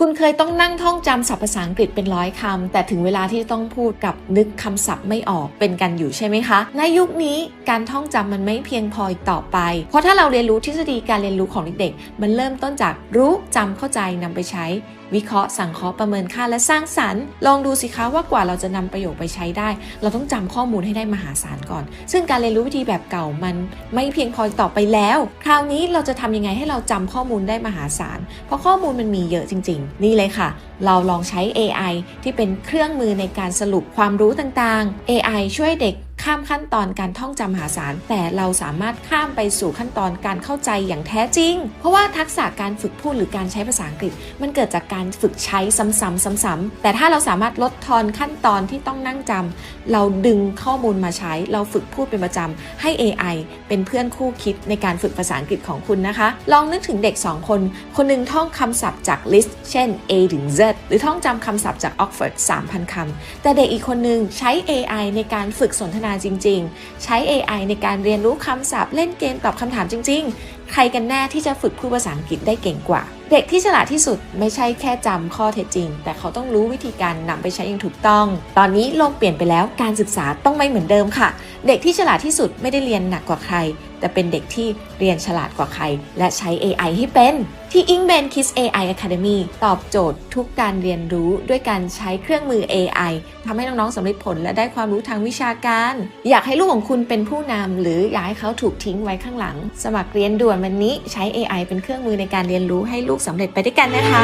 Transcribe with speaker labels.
Speaker 1: คุณเคยต้องนั่งท่องจำศัพท์ภาษาอังกฤษเป็นร้อยคำแต่ถึงเวลาที่ต้องพูดกับนึกคำศัพท์ไม่ออกเป็นกันอยู่ใช่ไหมคะ ในยุคนี้การท่องจำมันไม่เพียงพออีกต่อไป เพราะถ้าเราเรียนรู้ทฤษฎีการเรียนรู้ของเด็กๆมันเริ่มต้นจากรู้จำเข้าใจนำไปใช้ วิเคราะห์สังเคราะห์ประเมินค่าและสร้างสรรค์ ลองดูสิคะว่ากว่าเราจะนำประโยคไปใช้ได้ เราต้องจำข้อมูลให้ได้มหาศาลก่อน ซึ่งการเรียนรู้วิธีแบบเก่ามันไม่เพียงพออีกต่อไปแล้ว คราวนี้เราจะทำยังไงให้เราจำข้อมูลได้มหาศาลเพราะข้อมูลมันมีเยอะจริงๆนี่เลยค่ะ เราลองใช้ AI ที่เป็นเครื่องมือในการสรุปความรู้ต่างๆ AI ช่วยเด็ก ข้ามขั้นตอนการท่องจำมหาศาล แต่เราสามารถข้ามไปสู่ขั้นตอนการเข้าใจอย่างแท้จริง เพราะว่าทักษะการฝึกพูดหรือการใช้ภาษาอังกฤษ มันเกิดจากการฝึกใช้ซ้ำๆซ้ำๆแต่ถ้าเราสามารถลดทอนขั้นตอนที่ต้องนั่งจำเราดึงข้อมูลมาใช้ เราฝึกพูดเป็นประจำให้ AI เป็นเพื่อนคู่คิดในการฝึกภาษาอังกฤษของคุณนะคะ ลองนึกถึงเด็ก 2 คน คนหนึงท่องคำศัพท์จาก list เช่น A ถึง Z หรือท่องจำคำศัพท์จาก Oxford 3,000คำแต่เด็กอีกคนหนึงใช้ AI ในการฝึกสนทนาจริง ๆ ใช้ AI ในการเรียนรู้คำศัพท์เล่นเกมตอบคำถามจริง ๆ ใครกันแน่ที่จะฝึกพูดภาษาอังกฤษได้เก่งกว่า เด็กที่ฉลาดที่สุดไม่ใช่แค่จำข้อเท็จจริง แต่เขาต้องรู้วิธีการนำไปใช้อย่างถูกต้อง ตอนนี้โลกเปลี่ยนไปแล้วการศึกษาต้องไม่เหมือนเดิมค่ะ เด็กที่ฉลาดที่สุดไม่ได้เรียนหนักกว่าใคร แต่เป็นเด็กที่เรียนฉลาดกว่าใคร และใช้ AI ให้เป็น ที่ Ingben Kids AI Academy ตอบโจทย์ทุกการเรียนรู้ด้วยการใช้เครื่องมือ AI ทำให้น้องๆสำเร็จผลและได้ความรู้ทางวิชาการ อยากให้ลูกของคุณเป็นผู้นำหรืออยากให้เขาถูกทิ้งไว้ข้างหลัง สมัครเรียนด่วนวันนี้ใช้ AI เป็นเครื่องมือในการเรียนรู้ให้ลูกสำเร็จไปด้วยกันนะคะ